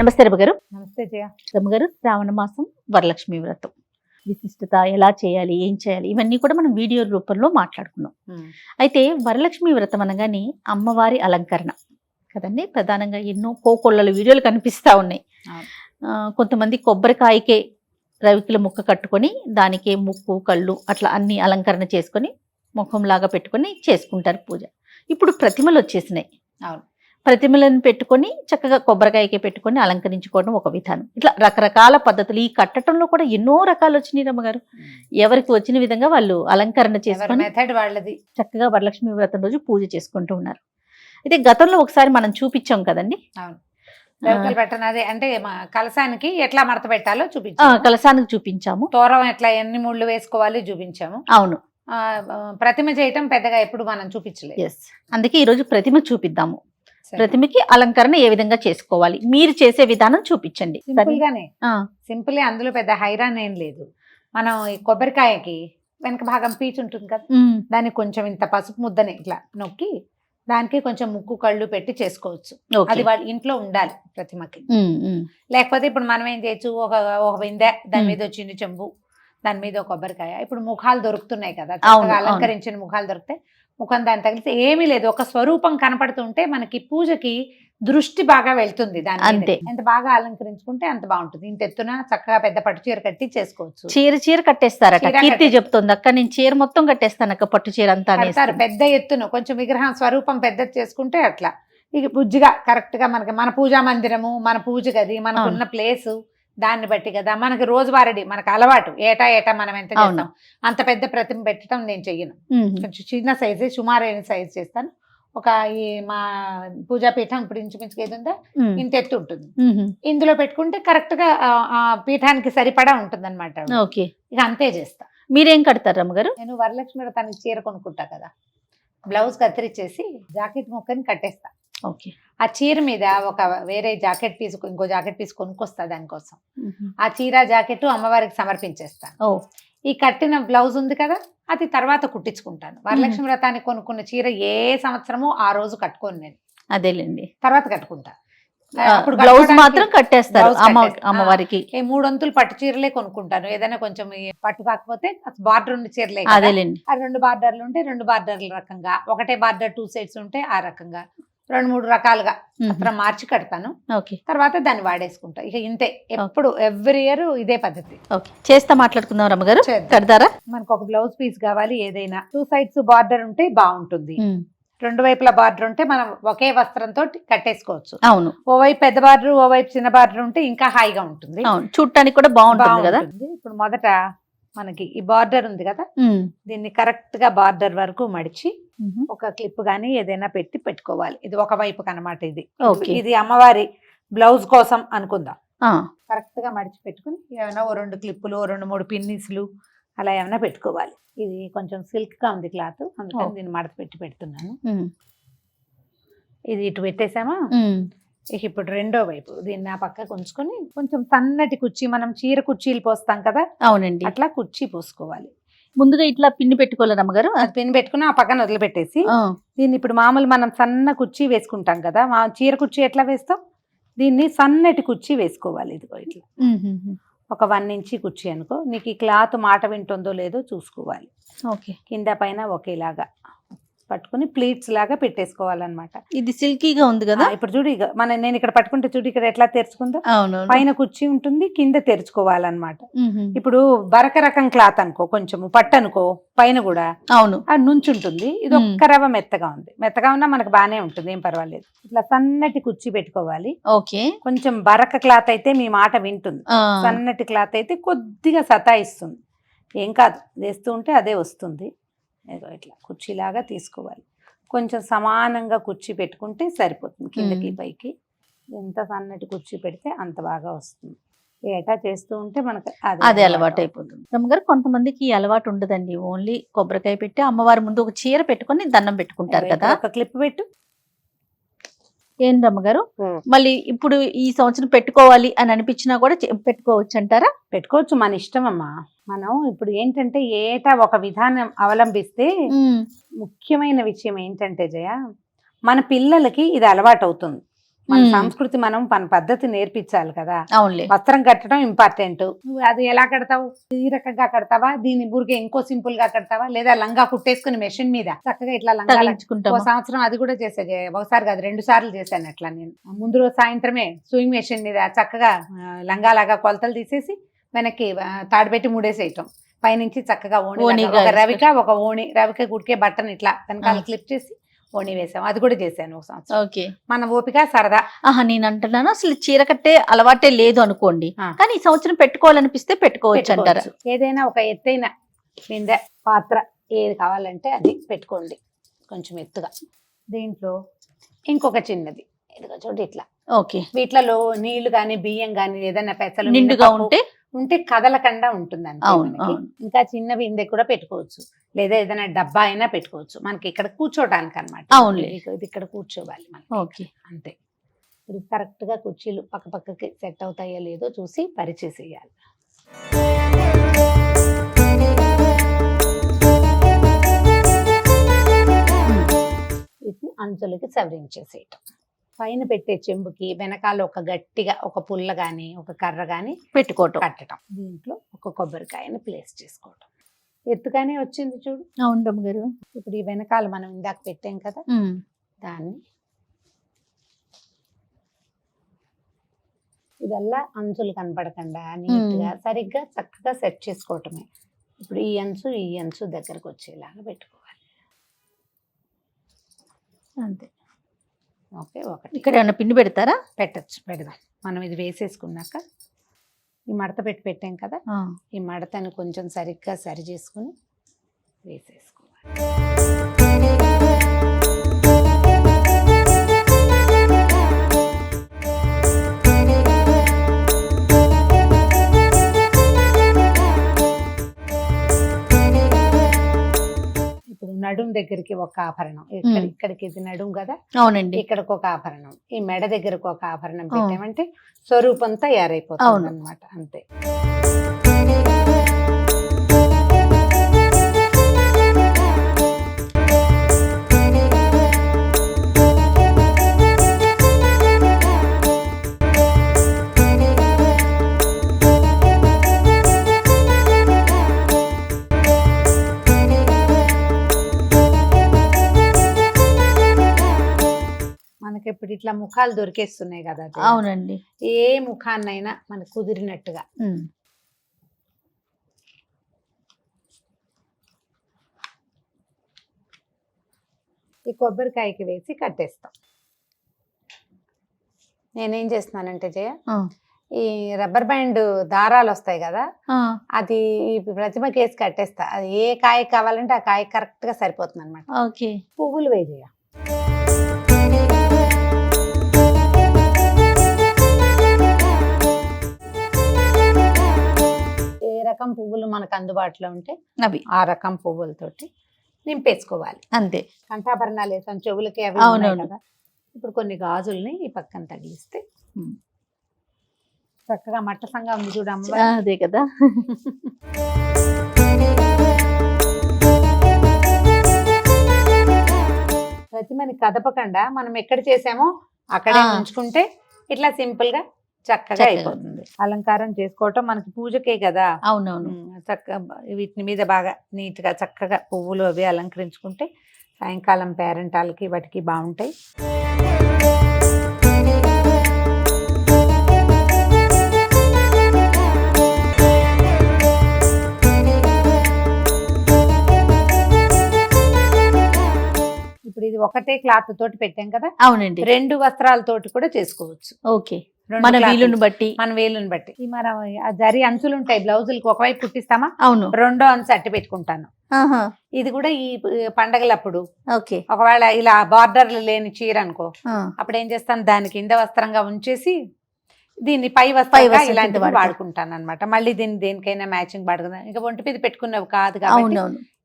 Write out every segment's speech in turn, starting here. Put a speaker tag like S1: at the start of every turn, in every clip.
S1: నమస్తే రమ్మ గారు.
S2: నమస్తే జయ.
S1: రమ్మ గారు శ్రావణ మాసం వరలక్ష్మి వ్రతం. విశిష్టత ఎలా చేయాలి ఏం చేయాలి ఇవన్నీ కూడా మనం వీడియో రూపంలో మాట్లాడుకున్నాం. అయితే వరలక్ష్మి వ్రతం అనగానే అమ్మవారి అలంకరణ. కదండి? ప్రధానంగా ఎన్నో కోకొల్లల వీడియోలు కనిపిస్తా ఉన్నాయి. కొంతమంది కొబ్బరికాయకే రవికిల ముక్క కట్టుకొని దానికే ముక్కు కళ్ళు అట్లా అన్ని అలంకరణ చేసుకొని ముఖంలాగా పెట్టుకొని చేసుకుంటారు పూజ. ఇప్పుడు ప్రతిమలు వచ్చేసినాయి.
S2: అవును.
S1: ప్రతిమలను పెట్టుకొని చక్కగా కొబ్బరికాయకే పెట్టుకొని అలంకరించుకోవడం ఒక విధానం. ఇట్లా రకరకాల పద్ధతులు. ఈ కట్టడంలో కూడా ఎన్నో రకాలు వచ్చినాయి రమ్మగారు ఎవరికి వచ్చిన విధంగా వాళ్ళు అలంకరణ చేసుకొని
S2: మెథడ్ వాళ్ళది.
S1: చక్కగా వరలక్ష్మి వ్రతం రోజు పూజ చేసుకుంటూ ఉన్నారు. అయితే గతంలో ఒకసారి మనం చూపించాం కదండి?
S2: అవును. రేవకలు పెట్టనది అంటే కలసానికి ఎట్లా మడత పెట్టాలో చూపించాము.
S1: కలసానికి చూపించాము.
S2: తోరం ఎట్లా ఎన్ని ముళ్ళు వేసుకోవాలి చూపించాము.
S1: అవును.
S2: ప్రతిమ చేయటం పెద్దగా ఎప్పుడు మనం చూపించలేదు.
S1: ఎస్ అందుకే ఈరోజు ప్రతిమ చూపిద్దాము. ప్రతిమకి అలంకరణ ఏ విధంగా చేసుకోవాలి? మీరు చేసే విధానం చూపించండి.
S2: సింపుల్ గానే సింపుల్ అందులో పెద్ద హైరాన్ ఏం లేదు. మనం ఈ కొబ్బరికాయకి వెనక భాగం పీచు ఉంటుంది కదా? దానికి కొంచెం ఇంత పసుపు ముద్దని ఇట్లా నొక్కి దానికి కొంచెం ముక్కు కళ్ళు పెట్టి చేసుకోవచ్చు. అది వాళ్ళ ఇంట్లో ఉండాలి ప్రతిమకి. లేకపోతే ఇప్పుడు మనం ఏం చేయొచ్చు? ఒక ఒక బిందె దాని. మీద వచ్చింది చెంబు దాని మీద కొబ్బరికాయ. ఇప్పుడు ముఖాలు దొరుకుతున్నాయి కదా. అలంకరించిన ముఖాలు దొరికితే ముఖం దాని తగిలితే ఏమీ లేదు. ఒక స్వరూపం కనపడుతుంటే మనకి పూజకి దృష్టి బాగా వెళ్తుంది దాని.
S1: అంతే.
S2: ఎంత బాగా అలంకరించుకుంటే అంత బాగుంటుంది. ఇంత ఎత్తున చక్కగా పెద్ద పట్టు చీర కట్టి చేసుకోవచ్చు.
S1: చీర చీర కట్టేస్తారట. కీర్తి చెప్తుంది. అక్క నేను చీర మొత్తం కట్టేస్తాను అక్క పట్టు చీర అంతా.
S2: పెద్ద ఎత్తున కొంచెం విగ్రహం స్వరూపం పెద్దది చేసుకుంటే అట్లా. ఇక బుజ్జిగా కరెక్ట్గా మనకి మన పూజా మందిరము మన పూజ గది మనకున్న ప్లేసు దాన్ని బట్టి కదా. మనకి రోజువారీ మనకు అలవాటు. ఏటా ఏటా మనం ఎంత. చేస్తాం? అంత పెద్ద ప్రతిమ పెట్టడం నేను చెయ్యను. కొంచెం చిన్న సైజే సుమారైన సైజ్ చేస్తాను. ఒక ఈ మా పూజా పీఠం ఇప్పుడు ఇంచుమించుగా ఏది ఉందో ఇంత ఎత్తు ఉంటుంది. ఇందులో పెట్టుకుంటే కరెక్ట్గా ఆ, పీఠానికి సరిపడా ఉంటుంది అనమాట ఇక అంతే చేస్తా.
S1: మీరేం కడతారు రమ్మగారు?
S2: నేను వరలక్ష్మి వ్రతానికి చీర కొనుక్కుంటా కదా. బ్లౌజ్ కత్తిరించేసి జాకెట్ ముక్కని కట్టేస్తా.
S1: ఓకే.
S2: ఆ చీర మీద ఒక వేరే జాకెట్ పీస్ ఇంకో జాకెట్ పీస్ కొనుక్కొస్తా దానికోసం. ఆ చీర జాకెట్ అమ్మవారికి సమర్పించేస్తా
S1: ఓ.
S2: ఈ కట్టిన బ్లౌజ్ ఉంది కదా అది తర్వాత కుట్టించుకుంటాను. వరలక్ష్మి వ్రతానికి కొనుక్కున్న చీర ఏ సంవత్సరమో ఆ రోజు కట్టుకోను నేను.
S1: అదేలేండి.
S2: తర్వాత కట్టుకుంటా. అప్పుడు
S1: బ్లౌజ్ మాత్రం కట్టేస్తారు. అమ్మవారికి.
S2: ఈ మూడొంతులు పట్టు చీరలే కొనుక్కుంటాను. ఏదైనా కొంచెం పట్టు కాకపోతే బార్డర్ ఉన్న చీరలే.
S1: అదేలేండి.
S2: ఆ రెండు బార్డర్లు ఉంటే రెండు బార్డర్ల రకంగా ఒకటే బార్డర్ టూ సైడ్స్ ఉంటే ఆ రకంగా. రెండు మూడు రకాలుగా. అത്ര మార్చి కడతాను.
S1: ఓకే.
S2: తర్వాత దాన్ని వాడేసుకుంటా. ఇక ఇంతే. ఎప్పుడు ఎవ్రీ ఇయర్ ఇదే పద్ధతి.
S1: ఓకే. చేస్తా మాట్లాడుకుందాం రమ్మగారు. కడతారా?
S2: మనకు ఒక బ్లౌజ్ పీస్ కావాలి ఏదైనా. టూ సైడ్స్ బార్డర్ ఉంటే బాగుంటుంది. రెండు వైపుల బార్డర్ ఉంటే మనం ఒకే వస్త్రంతో కట్టేసుకోవచ్చు.
S1: అవును.
S2: ఓవైపు పెద్ద బార్డర్ ఓవైపు చిన్న బార్డర్ ఉంటే ఇంకా హాయిగా ఉంటుంది.
S1: చూడటానికి కూడా బాగుంటుంది కదా?
S2: ఇప్పుడు మొదట మనకి ఈ బార్డర్ ఉంది కదా? దీన్ని కరెక్ట్గా బార్డర్ వరకు మడిచి ఒక క్లిప్ గానీ ఏదైనా పెట్టి పెట్టుకోవాలి. ఇది ఒక వైపు కనమాట ఇది. ఇది అమ్మవారి బ్లౌజ్ కోసం అనుకుందాం. కరెక్ట్గా మడిచి పెట్టుకుని ఏమైనా ఓ రెండు క్లిప్పులు రెండు మూడు పిన్నిస్లు అలా ఏమైనా పెట్టుకోవాలి. ఇది కొంచెం సిల్క్గా ఉంది క్లాత్. అందుకని. దీన్ని మడత పెట్టి పెడుతున్నాను. ఇది ఇటు పెట్టేసామా? ఇక ఇప్పుడు రెండో వైపు దీన్ని ఆ పక్కకు ఉంచుకొని కొంచెం సన్నటి కుర్చీ మనం చీర కుర్చీలు పోస్తాం కదా?
S1: అవునండి.
S2: అట్లా కుర్చీ పోసుకోవాలి.
S1: ముందుగా ఇట్లా పిన్ని పెట్టుకోవాలి రమ్మగారు?
S2: అది పిన్ పెట్టుకుని ఆ పక్కన వదిలిపెట్టేసి దీన్ని ఇప్పుడు మామూలు మనం సన్న కుర్చీ వేసుకుంటాం కదా మా చీర కుర్చీ ఎట్లా వేస్తాం? దీన్ని సన్నటి కుర్చీ వేసుకోవాలి ఇదిగో ఇట్లా. ఒక వన్ ఇంచి కుర్చీ అనుకో నీకు ఈ క్లాత్ మాట వింటుందో లేదో చూసుకోవాలి.
S1: ఓకే.
S2: కింద పైన ఒకేలాగా. పట్టుకుని ప్లీట్స్ లాగా పెట్టేసుకోవాలన్నమాట.
S1: ఇది సిల్కీగా ఉంది కదా?
S2: ఇప్పుడు చూడు ఇక మన నేను ఇక్కడ పట్టుకుంటే చూడు ఇక్కడ ఎట్లా తెరుచుకుందో? పైన కుర్చీ ఉంటుంది కింద తెరుచుకోవాలన్నమాట. ఇప్పుడు బరక రకం క్లాత్ అనుకో కొంచెము పట్టు అనుకో పైన కూడా
S1: అవును.
S2: అది నుంచుంటుంది ఇది. ఒక్క రవ్వ మెత్తగా ఉంది. మెత్తగా ఉన్నా మనకు బానే ఉంటుంది ఏం పర్వాలేదు. ఇట్లా సన్నటి కుర్చీ పెట్టుకోవాలి.
S1: ఓకే.
S2: కొంచెం బరక క్లాత్ అయితే మీ మాట వింటుంది. సన్నటి క్లాత్ అయితే కొద్దిగా సతాయిస్తుంది. ఏం కాదు వేస్తూ ఉంటే అదే వస్తుంది. ఏదో ఇట్లా కుర్చీలాగా తీసుకోవాలి. కొంచెం సమానంగా కుర్చీ పెట్టుకుంటే సరిపోతుంది కిందకి. పైకి. ఎంత సన్నటి కుర్చీ పెడితే అంత బాగా వస్తుంది. ఏటా చేస్తూ ఉంటే మనకు
S1: అదే అలవాటు అయిపోతుంది. రమ్మగారు కొంతమందికి ఈ అలవాటు ఉండదండి. ఓన్లీ కొబ్బరికాయ పెట్టి అమ్మవారి ముందు ఒక చీర పెట్టుకొని దండం పెట్టుకుంటారు కదా.
S2: ఒక క్లిప్ పెట్టు.
S1: ఏం రమ్మగారు. మళ్ళీ ఇప్పుడు ఈ సంవత్సరం పెట్టుకోవాలి అని అనిపించినా కూడా పెట్టుకోవచ్చు అంటారా
S2: పెట్టుకోవచ్చు మన ఇష్టం అమ్మా మనం ఇప్పుడు ఏంటంటే ఏటా ఒక విధానం అవలంబిస్తే ముఖ్యమైన విషయం ఏంటంటే జయ మన పిల్లలకి ఇది అలవాటు అవుతుంది మన. సంస్కృతి మనం మన పద్ధతి నేర్పించాలి కదా వస్త్రం కట్టడం ఇంపార్టెంట్ నువ్వు అది ఎలా కడతావు ఈ రకంగా కడతావా దీని బురిగే ఇంకో సింపుల్గా కడతావా లేదా లంగా కుట్టేసుకుని మెషిన్ మీద చక్కగా ఇట్లా లంగా సంవత్సరం అది కూడా చేసా. ఒకసారి కాదు రెండు సార్లు చేశాను అట్లా నేను ముందు రోజు సాయంత్రమే సూయింగ్ మెషిన్ మీద చక్కగా ఆ, లంగాలాగా కొలతలు తీసేసి వెనక్కి ఆ, తాడు పెట్టి మూడేసేయటం పైనుంచి చక్కగా ఓణి లాగా. ఒక. రవిక ఒక ఓణి రవిక గుడికే బట్టన్ ఇట్లా వెనకాల. క్లిప్ చేసి ఓణి వేసాం. అది కూడా చేశాను ఒక సంవత్సరం.
S1: ఓకే.
S2: మన ఓపిక సరదా.
S1: ఆహా నేను అంటున్నాను అసలు చీర కట్టే అలవాటే లేదు అనుకోండి. కానీ ఈ సంవత్సరం పెట్టుకోవాలనిపిస్తే పెట్టుకోవచ్చు అంటారా.
S2: ఏదైనా ఒక ఎత్తైన బిందె పాత్ర ఏది కావాలంటే అది పెట్టుకోండి. కొంచెం ఎత్తుగా. దీంట్లో ఇంకొక చిన్నది. ఇదిగో చూడు ఇట్లా.
S1: ఓకే.
S2: వీటిలలో నీళ్ళు కానీ బియ్యం కానీ ఏదైనా పెసలు
S1: నిండుగా ఉంటే?
S2: ఉంటే కదలకుండా ఉంటుంది అంతే. ఇంకా చిన్న బిందె కూడా పెట్టుకోవచ్చు. లేదా ఏదైనా డబ్బా అయినా పెట్టుకోవచ్చు. మనకి ఇక్కడ కూర్చోటానికి అనమాట. ఇది ఇక్కడ కూర్చోవాలి మనకి.
S1: ఓకే.
S2: అంతే. ఇది కరెక్ట్గా కుర్చీలు పక్క పక్కకి సెట్ అవుతాయో లేదో చూసి పరిచేసేయాలి. వీటిని అంచులకి సవరించేసేయటం. పైన పెట్టే చెంబుకి వెనకాల ఒక గట్టిగా ఒక పుల్ల గాని ఒక కర్ర గాని
S1: పెట్టుకోవటం.
S2: కట్టడం దీంట్లో ఒక కొబ్బరికాయని ప్లేస్ చేసుకోవటం. ఎత్తుగానే వచ్చింది చూడు.
S1: అవును రమ్మగారు
S2: ఇప్పుడు ఈ వెనకాల మనం ఇందాక పెట్టాం కదా. దాన్ని ఇదల్లా అంచులు కనపడకుండా నీట్గా సరిగ్గా చక్కగా సెట్ చేసుకోవటమే. ఇప్పుడు ఈ అంచు ఈ అంచు దగ్గరకు వచ్చేలాగా పెట్టుకోవాలి.
S1: అంతే.
S2: ఓకే ఒకటి.
S1: ఇక్కడ ఏమైనా పిండి పెడతారా?
S2: పెట్టచ్చు పెడదాం. మనం ఇది వేసేసుకున్నాక ఈ మడత పెట్టి పెట్టాం కదా. ఈ మడతను కొంచెం సరిగ్గా సరి చేసుకుని వేసేసుకోవాలి. నడుం దగ్గరికి ఒక ఆభరణం ఇక్కడ. ఇక్కడికి ఇది నడుం కదా
S1: అవునండి
S2: ఇక్కడికి ఒక ఆభరణం ఈ మెడ దగ్గరకు ఒక ఆభరణం. పెట్టామంటే స్వరూపం తయారైపోతుంది. అనమాట అంతే ఇట్లా ముఖాలు దొరికేస్తున్నాయి కదా.
S1: అవునండి
S2: ఏ ముఖాన్నైనా మనకు కుదిరినట్టుగా. ఈ కొబ్బరికాయకి వేసి కట్టేస్తాం నేనేం చేస్తున్నానంటే జయ. ఈ రబ్బర్ బ్యాండ్ దారాలు వస్తాయి కదా. అది ప్రతిమ కేసి కట్టేస్తా అది ఏ కాయ కావాలంటే ఆ కాయ కరెక్ట్గా సరిపోతుంది అనమాట పువ్వులు వేజేయ రకం పువ్వులు మనకు అందుబాటులో ఉంటే
S1: అవి.
S2: ఆ రకం పువ్వులతోటి నింపేసుకోవాలి.
S1: అంతే.
S2: కంఠాభరణాలు వేసాం చెవులకి అవి
S1: అవునవును.
S2: కదా. ఇప్పుడు కొన్ని గాజుల్ని ఈ పక్కన తగిలిస్తే. చక్కగా మట్టసంగా ఉంది చూడమ్మ
S1: అదే కదా.
S2: ప్రతిమని కదపకుండా మనం ఎక్కడ చేసామో అక్కడే. ఉంచుకుంటే ఇట్లా సింపుల్గా చక్కగా. అయిపోతుంది. అలంకారం చేసుకోవటం మనకి పూజకే కదా.
S1: అవునవును.
S2: ఉమ్, చక్కగా వీటిని మీద బాగా నీట్గా చక్కగా పువ్వులు అవి అలంకరించుకుంటే సాయంకాలం పేరెంటాలకి వాటికి బాగుంటాయి. ఇప్పుడు ఇది ఒకటే క్లాత్ తోటి పెట్టాం కదా?
S1: అవునండి.
S2: రెండు వస్త్రాలతోటి కూడా చేసుకోవచ్చు.
S1: ఓకే. మన. వీలుని బట్టి.
S2: మన వేలుని బట్టి. మనం జరి అంచులు ఉంటాయి బ్లౌజులకి ఒకవైపు కుట్టిస్తామా?
S1: అవును.
S2: రెండో అంచు అట్టి పెట్టుకుంటాను. ఇది కూడా ఈ పండగలప్పుడు.
S1: ఓకే.
S2: ఒకవేళ ఇలా బార్డర్లు లేని చీర అనుకో అప్పుడు ఏం చేస్తాను? దాని కింద వస్త్రంగా ఉంచేసి దీన్ని పై వస్త్రంగా
S1: కింద
S2: ఇలాంటివి. వాడుకుంటాను అనమాట మళ్ళీ దీన్ని దేనికైనా మ్యాచింగ్ వాడుకుందాం. ఇంకా ఒంటి మీద పెట్టుకున్నవి కాదు కాబట్టి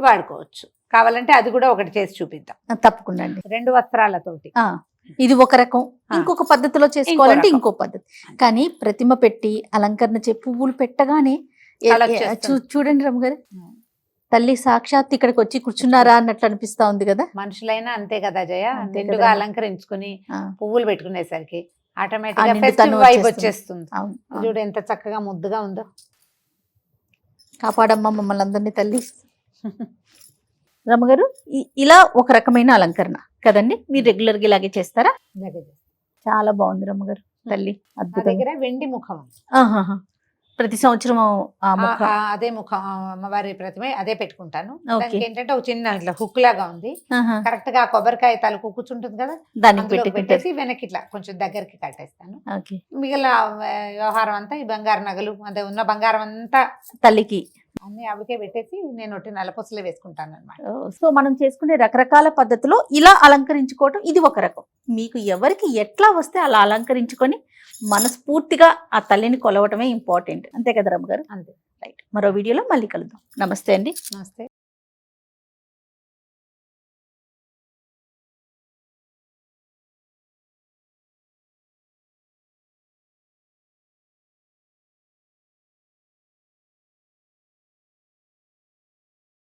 S2: వాడుకోవచ్చు. కావాలంటే అది కూడా ఒకటి చేసి చూపిద్దాం.
S1: తప్పకుండా
S2: రెండు వస్త్రాలతోటి.
S1: ఇది ఒక రకం. ఇంకొక పద్ధతిలో చేసుకోవాలంటే. ఇంకో పద్ధతి. కానీ ప్రతిమ పెట్టి అలంకరణ చే పువ్వులు పెట్టగానే చూడండి రమ్మ గారు. తల్లి సాక్షాత్ ఇక్కడికి వచ్చి కూర్చున్నారా అన్నట్లు అనిపిస్తా ఉంది కదా.
S2: మనుషులైనా అంతే కదా జయ.
S1: అంతే
S2: నిండుగా
S1: కదా.
S2: అలంకరించుకుని పువ్వులు పెట్టుకునేసరికి ఆటోమేటిక్
S1: వచ్చేస్తుంది.
S2: చూడు ఎంత చక్కగా ముద్దుగా ఉందో.
S1: కాపాడమ్మా మమ్మల్ని అందరినీ తల్లి. రమ్మగారు ఇలా ఒక రకమైన అలంకరణ కదండి? మీరు రెగ్యులర్గా ఇలాగే చేస్తారా చాలా బాగుంది రమ్మగారు తల్లి
S2: దగ్గర వెండి ముఖం.
S1: ప్రతి సంవత్సరం
S2: అదే ముఖం అమ్మవారి ప్రతిమ అదే పెట్టుకుంటాను. దానికి ఏంటంటే ఒక చిన్న ఇట్లా హుక్ లాగా ఉంది. కరెక్ట్గా కొబ్బరికాయ తలకు కూర్చుంటుంది కదా?
S1: దానికి
S2: పెట్టేసి వెనక్కి ఇట్లా కొంచెం దగ్గరికి కట్టేస్తాను. మిగిలిన వ్యవహారం అంతా ఈ బంగారు నగలు అదే ఉన్న బంగారం అంతా
S1: తల్లికి
S2: అన్ని ఆవిడకే పెట్టేసి నేను ఒకటి నల్లపొసలు వేసుకుంటాను అనమాట
S1: సో మనం చేసుకునే రకరకాల పద్ధతిలో ఇలా అలంకరించుకోవటం ఇది ఒక రకం. మీకు ఎవరికి ఎట్లా వస్తే అలా అలంకరించుకొని మనస్ఫూర్తిగా ఆ తల్లిని కొలవటమే ఇంపార్టెంట్. అంతే కదా రమ్మ గారు?
S2: అంతే.
S1: రైట్ మరో వీడియోలో మళ్ళీ కలుద్దాం. నమస్తే అండి.
S2: నమస్తే.